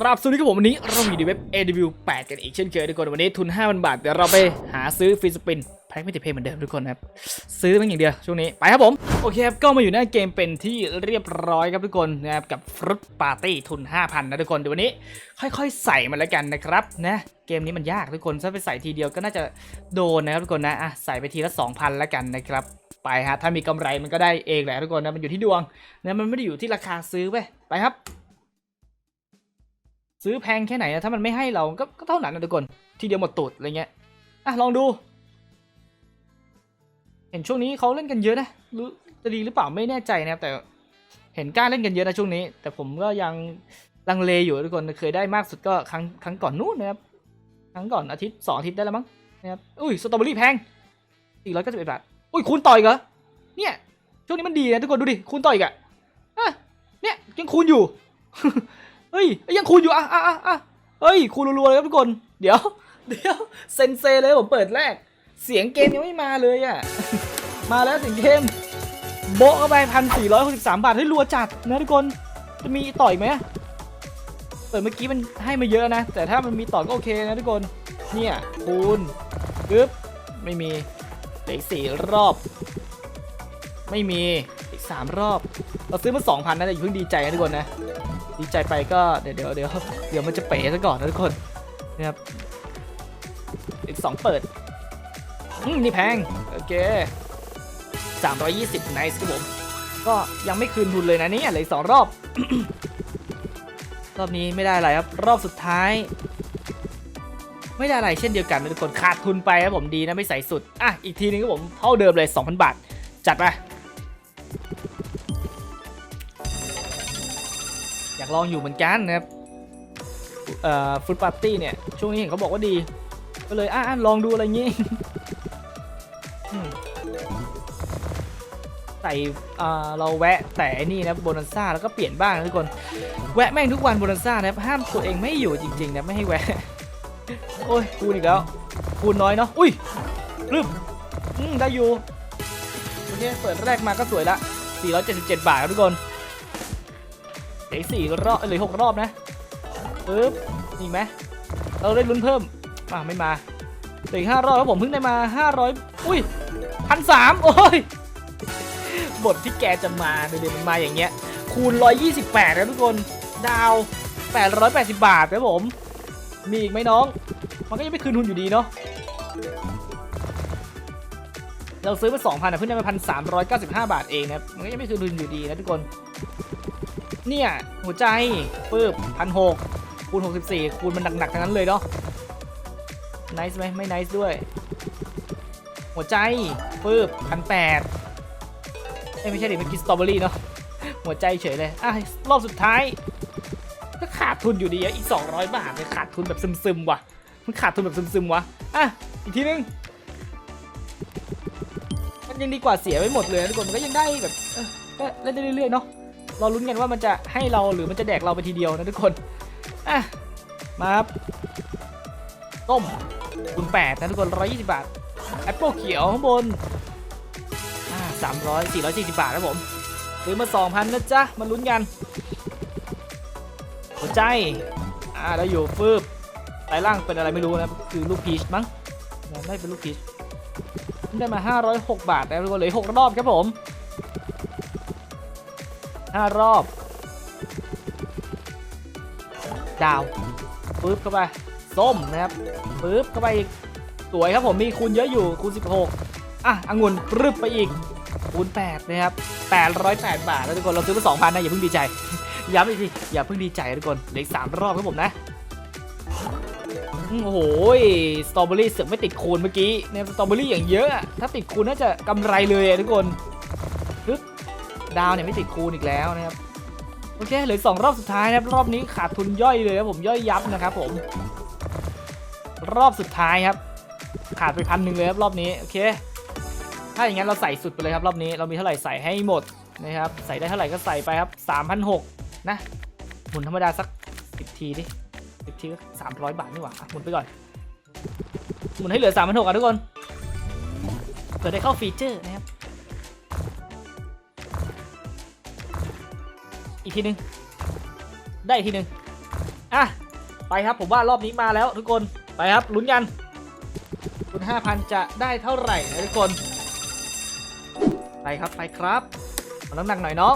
รับสวัสดีครับผมวันนี้เราอยู่ในเว็บ AW 8 กันอีกเช่นเคยทุกคนวันนี้ทุน 5,000 บาท เดี๋ยวเราไปหาซื้อฟรีสปินแพ็กไม่ติดเพย์เหมือนเดิมทุกคนครับ ซื้อมันอย่างเดียวช่วงนี้ไปครับผม โอเคครับ ก็มาอยู่ในเกมเป็นที่เรียบร้อยครับทุกคนนะครับกับฟรุตปาร์ตี้ทุน 5,000 นะทุกคนเดี๋ยววันนี้ค่อยๆ ใส่มันแล้วกันนะครับนะเกมนี้มันยากทุกคนถ้าไปใส่ทีเดียวก็น่าจะโดนนะครับทุกคนนะอะใส่ไปทีละ 2,000 แล้วกันนะครับไปฮะถ้ามีกำไรมันก็ได้เองแหละทุกคนนะมันอยู่ที่ดวงนะมันไม่ได้อยู่ที่ราคาซื้อไปไปครับ ซื้อแพงแค่ไหนนะถ้ามันไม่ให้เราก็ก็เท่านั้นนะทุกคนทีเดียวหมดตูดอะไรเงี้ยอะลองดู เห็นช่วงนี้เขาเล่นกันเยอะนะรู้จะดีหรือเปล่าไม่แน่ใจนะครับแต่เห็นกล้าเล่นกันเยอะนะช่วงนี้ แต่ผมก็ยังลังเลอยู่ทุกคนเคยได้มากสุดก็ครั้งครั้งก่อนนู้นนะครับครั้งก่อนอาทิตย์สองอาทิตย์ได้แล้วมั้งนะครับอุ้ยสตรอเบอรี่แพงสี่ร้อยเก้าสิบเอ็ดบาทอุ้ยคูณต่อยเหรอเนี่ยช่วงนี้มันดีนะทุกคนดูดิคูณต่อยกอะอะเนี่ยยังคูณอยู่ เฮ้ยยังคูณอยู่อะอะอะเฮ้ยคูณรัวๆเลยครับทุกคน เดี๋ยว เดี๋ยวเซนเซเลยผมเปิดแรก เสียงเกมยังไม่มาเลยอะ มาแล้วเสียงเกมโบะเข้าไปพันสี่ร้อยหกสิบสามบาทให้รัวจัดนะทุกคน จะมีต่อยไหมเปิดเมื่อกี้มันให้มาเยอะนะ แต่ถ้ามันมีต่อก็โอเคนะทุกคน เนี่ยคูณปึ๊บไม่มีเหลืออกสี่รอบ ไม่มีอีกสามรอบ เราซื้อมาสองพันนะแต่อย่าเพิ่งดีใจนะทุกคนนะ ดีใจไปก็เดี๋ยวเดี๋ยวเดี๋ยวเดี๋ยวมันจะเป๋ซะก่อนนะทุกคนนะครับอีกสองเปิดอืมนี่แพง โอเคสามร้อยยี่สิบไนส์ครับผม ก็ยังไม่คืนทุนเลยนะเนี่ยเลืออกสองรอบ รอบนี้ไม่ได้อะไรครับ รอบสุดท้าย ไม่ได้อะไรเช่นเดียวกันนะทุกคนขาดทุนไปครับผมดีนะไม่ใส่สุด อะ อีกทีนึงครับผมเท่าเดิมเลย 2,000 บาท จัดไป อยากลองอยู่เหมือนกันนะครับเอ่อฟุตปาร์ตี้เนี่ยช่วงนี้เห็นเขาบอกว่าดี ก็เลยอะลองดูอะไรงี้ใส่เราแวะแต่นี่นะโบนันซ่าแล้วก็เปลี่ยนบ้างทุกคนแวะแม่งทุกวันโบนันซ่านะห้ามตัวเองไม่อยู่จริงๆนะไม่ให้แวะโอ้ยคูณอีกแล้วคูณน้อยเนาะอุ้ยรึบอืมได้อยู่โอเคเปิดแรกมาก็สวยละ 477 บาทครับทุกคน เหลือสี่รอบเหลือหกรอบนะปึ๊บนี่ไหมเราได้ลุ้นเพิ่มอ่าไม่มาเหลืออีกห้ารอบแล้วผมเพิ่งได้มาห้าร้อยอุ้ยพันสามโอ้ยบทที่แกจะมาเดี๋ยวมันมาอย่างเงี้ย คูณ 128นะทุกคน ดาว 880 บาทนะผม มีอีกไหมน้อง มันก็ยังไม่คืนทุนอยู่ดีเนาะ เราซื้อมา2,000นะเพิ่งได้มา1,395 บาทเองนะ มันก็ยังไม่คืนทุนอยู่ดีนะทุกคน เนี่ย หัวใจปึ๊บพันหกคูณ64คูณมันหนักๆทั้งนั้นเลยเนาะไนส์ไหมไม่ไนส์ด้วย หัวใจปึ๊บพันแปดไม่ใช่ดิเมื่อกี้สตรอเบอรี่เนาะหัวใจเฉยเลยอะรอบสุดท้ายก็ขาดทุนอยู่ดีอะอีก200บาทเลยขาดทุนแบบซึมๆว่ะมันขาดทุนแบบซึมๆวะอะอีกทีนึงมันยังดีกว่าเสียไปหมดเลยทุกคนมันก็ยังได้แบบเออก็เล่นได้เรื่อยๆเนาะ เรอลุ้นกันว่ามันจะให้เราหรือมันจะแดกเราไปทีเดียวนะทุกคนอะมาครับต้มคูณ8นะทุกคน120บาทแอปเปิลเขียวข้างบนอ่า300 440บาทนะผมซื้อมา2,000นนะจ๊ะมาลุ้นกันหัวใจอ่าแล้วอยู่ฟืบไตล่างเป็นอะไรไม่รู้นะคือลูกพีชมั้งไม่เป็นลูกพีชได้มา 506 บาทนะทุกคนเหลย6รอบครับผม 5 รอบ ดาวปึ๊บเข้าไป ส้มนะครับปึ๊บเข้าไปอีก สวยครับผมมีคูณเยอะอยู่คูณ 16 อะองุ่นปรึบไปอีกคูณ8นะครับ808 บาทแล้วทุกคนเราซื้อมา2,000นะอย่าเพิ่งดีใจ ย้ำอีกทีอย่าเพิ่งดีใจทุกคนเหลืออีก3รอบครับผมนะโอ้โหสตรอเบอรี่เสือกไม่ติดคูณเมื่อกี้เนี่ยสตรอเบอรี่อย่างเยอะ ถ้าติดคูณน่าจะกำไรเลยทุกคนปึ๊บ ดาวเนี่ยไม่ติดคูณอีกแล้วนะครับโอเคเหลือสองรอบสุดท้ายนะครับรอบนี้ขาดทุนย่อยเลยครับผมย่อยยับนะครับผม รอบสุดท้ายครับ ขาดไปพันหนึ่งเลยครับรอบนี้โอเค ถ้าอย่างนั้นเราใส่สุดไปเลยครับรอบนี้เรามีเท่าไหร่ใส่ให้หมดนะครับใส่ได้เท่าไหร่ก็ใส่ไปครับ3,600นะหมุนธรรมดาสัก 10 ทีดิ10 ทีก็300 บาทนี่หว่าหมุนไปก่อน หมุนให้เหลือ3,600อะทุกคนเผื่อได้เข้าฟีเจอร์นะครับ อีกทีหนึงได้อีกทีหนึงอะไปครับผมว่ารอบนี้มาแล้วทุกคนไปครับลุ้นกันคุณ5,000 จะได้เท่าไหร่นะทุกคน ไปครับไปครับเอาน้ำหนักหน่อยน้อง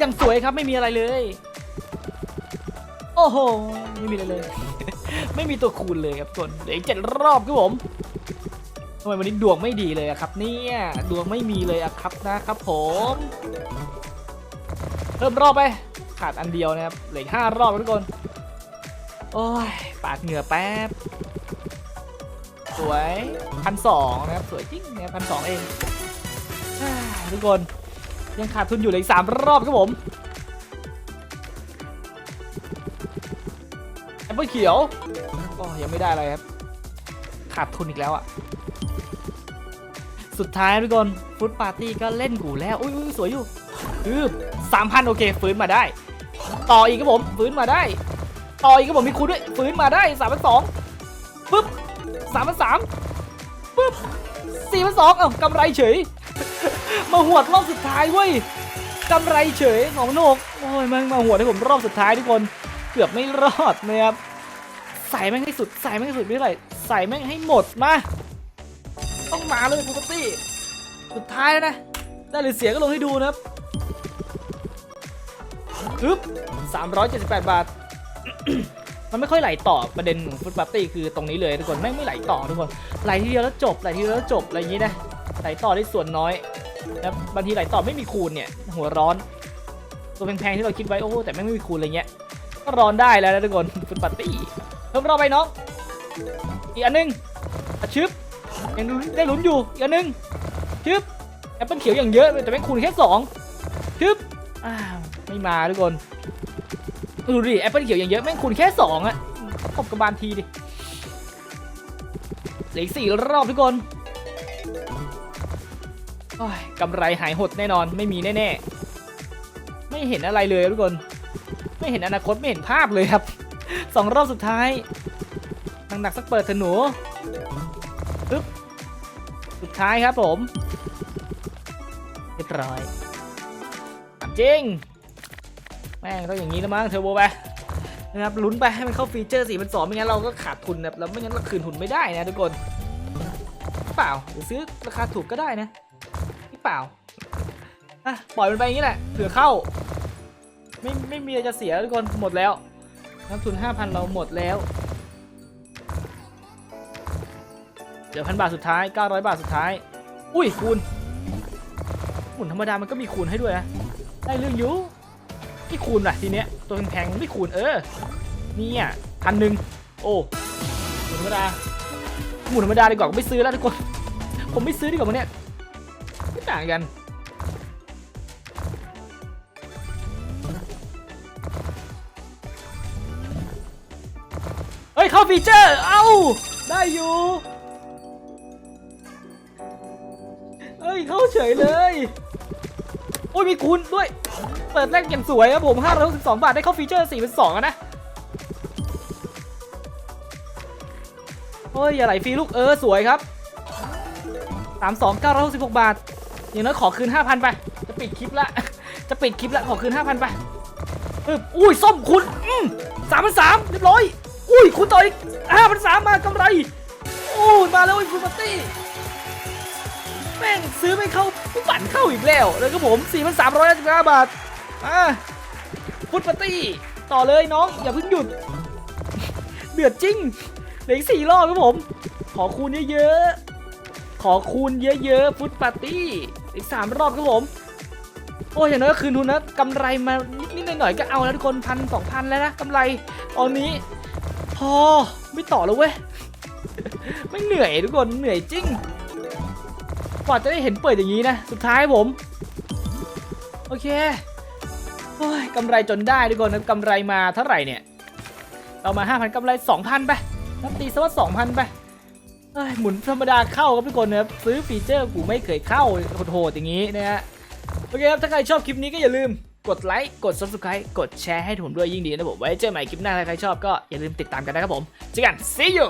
ยังสวยครับไม่มีอะไรเลย โอ้โหไม่มีอะไรเลย ไม่มีตัวคูณเลยครับทุกคนเหลืออีกเจ็ดรอบครับผมทำไมวันนี้ดวงไม่ดีเลยครับ เนี่ยดวงไม่มีเลยอะครับนะครับผม พิ่มรอบไป ขาดอันเดียวนะครับเหลืออกห้ารอบทุกคน โอ้ย ปาดเหงื่อแป๊บ สวยพันสองนะครับ สวยจริงเนี่ยพันสองเองทุกคน ยังขาดทุนอยู่เหลยสามรอบครับผมแอปเปิลเขียวก็ยังไม่ได้อะไรครับ ขาดทุนอีกแล้วอะสุดท้ายทุกคนฟุตปาร์ตี้ก็เล่นกูแล้ว อุ้ยอุ้ยสวยอยู่คือ สามพันโอเคฟื้นมาได้ ต่ออีกครับผมฟื้นมาได้ ต่ออีกครับผมมีคูณด้วยฟื้นมาได้สามพันสองปึ๊บสามพันสามปึ๊บสี่พันสองเอ้ากำไรเฉย มาหวดรอบสุดท้ายเว้ยกำไรเฉยสองโหนกโอ้ยมันมาหวดให้ผมรอบสุดท้ายทุกคนเกือบไม่รอดนะครับใส่แม่งให้สุดใส่แม่งให้สุดไม่เท่าไหร่ใส่แม่งให้หมดมาต้องมาเลยปกติสุดท้ายแล้วนะได้หรือเสียก็ลงให้ดูนะครับ ปึ๊บ378 บาท มันไม่ค่อยไหลต่อประเด็นของฟุตบัตตี้คือตรงนี้เลยทุกคนแม่งไม่ไหลต่อทุกคนไหลทีเดียวแล้วจบไหลทีเดียวแล้วจบอะไรอย่างนี้นะไหลต่อได้ส่วนน้อยนะบางทีไหลต่อไม่มีคูณเนี่ย หัวร้อนตัวแพงๆที่เราคิดไว้โอ้แต่แม่ไม่มีคูณอะไรเงี้ยก็ร้อนได้แล้วนะทุกคนฟุตบัตตี้เพิ่มรอบไปน้องอีกอันหนึงชึบยังได้ลุ้นอยู่อีกอันหนึงชึบแอปเปิลเขียวอย่างเยอะแต่แม่งคูณแค่สอง อ้าวไม่มาทุกคนดูดิแอปเปิลเขียวอย่างเยอะแม่งคูณแค่สองอะขอบกระบาลทีดิเหลืออีกสี่รอบทุกคนกำไรหายหดแน่นอนไม่มีแน่ๆ ไม่เห็นอะไรเลยทุกคน ไม่เห็นอนาคตไม่เห็นภาพเลยครับสองรอบสุดท้ายหนักๆสักเปิดเถอะหนูปึ๊บสุดท้ายครับผม เรียบร้อย จริง แม่งต้องอย่างนี้แล้วมั้งเทอร์โบไปนะครับลุ้นไปให้มันเข้าฟีเจอร์4 2 0 0ไม่งั้นเราก็ขาดทุนนะแล้วไม่งั้นเราคืนทุนไม่ได้นะทุกคนเปล่าหรือซื้อราคาถูกก็ได้นะนี่เปล่าอะปล่อยมันไปอย่างนี้แหละเผื่อเข้า ไม่ไม่มีอะไรจะเสียทุกคนหมดแล้วนักทุน5,000เราหมดแล้วเดี๋ยวพันบาทสุดท้าย900บาทสุดท้าย อุ้ยคูณหมุนธรรมดามันก็มีคูณให้ด้วยนะ ได้เรื่องอยู่ไม่คูณว่ะทีเนี้ยตัวแพงๆไม่คูณเออนี่อะพันหนึ่งโอ้หมุนธรรมดาหมุนธรรมดาดีกว่าผมไม่ซื้อแล้วทุกคนผมไม่ซื้อดีกว่ามันเนี่ยไม่ต่างกันเฮ้ยเข้าฟีเจอร์เอ้าได้อยู่เฮ้ยเข้าเฉยเลย โอ้ยมีคูณด้วย เปิดแรกอย่างสวยครับผม562บาทได้เข้าฟีเจอร์4เป็น2อะนะเฮ้ยอย่าไหลฟรีลูกเออสวยครับ32 966 บาท อย่างน้อยขอคืน 5,000 ไป จะปิดคลิปละ จะปิดคลิปละ ขอคืน 5,000 ไปปึ๊บอุ้ยส้มคุณอืม3,300เรียบร้อย อุ้ยคุณต่ออีก5,300มากำไร โอ้ยมาแล้วไอ้ฟูมาตี้ แม่งซื้อไม่เข้าผู้ปั่นเข้าอีกแล้วเลยครับผม4,355บาทอ่าฟุตปาร์ตี้ต่อเลยน้อง อย่าเพิ่งหยุด เดือดจริงเหลืออีกสี่รอบครับผม ขอคูณเยอะๆ ขอคูณเยอะๆฟุตปาร์ตี้อีกสามรอบครับผม โอ้ยอย่างน้อยก็คืนทุนนะกำไรมานิดๆหน่อยๆก็เอาแล้วทุกคนพันสองพันแล้วนะกำไรตอนนี้ พอไม่ต่อแล้วเว้ยไม่เหนื่อยทุกคนเหนื่อยจริง กว่าจะได้เห็นเปิดอย่างนี้นะ สุดท้ายผม โอเคโอ้ยกำไรจนได้ทุกคนนะกำไรมาเท่าไหร่เนี่ย เรามา 5,000กำไร 2,000 ไปนับตีซะว่า2,000 ไปเอ้หมุนธรรมดาเข้าครับทุกคนนะครับซื้อฟีเจอร์กูไม่เคยเข้าโหดๆอย่างนี้นะฮะโอเคครับ ถ้าใครชอบคลิปนี้ก็อย่าลืมกดไลค์กด subscribe กดแชร์ให้ผมด้วยยิ่งดีนะผมไว้เจอใหม่คลิปหน้าถ้าใครชอบก็อย่าลืมติดตามกันนะครับผมเจอกัน see you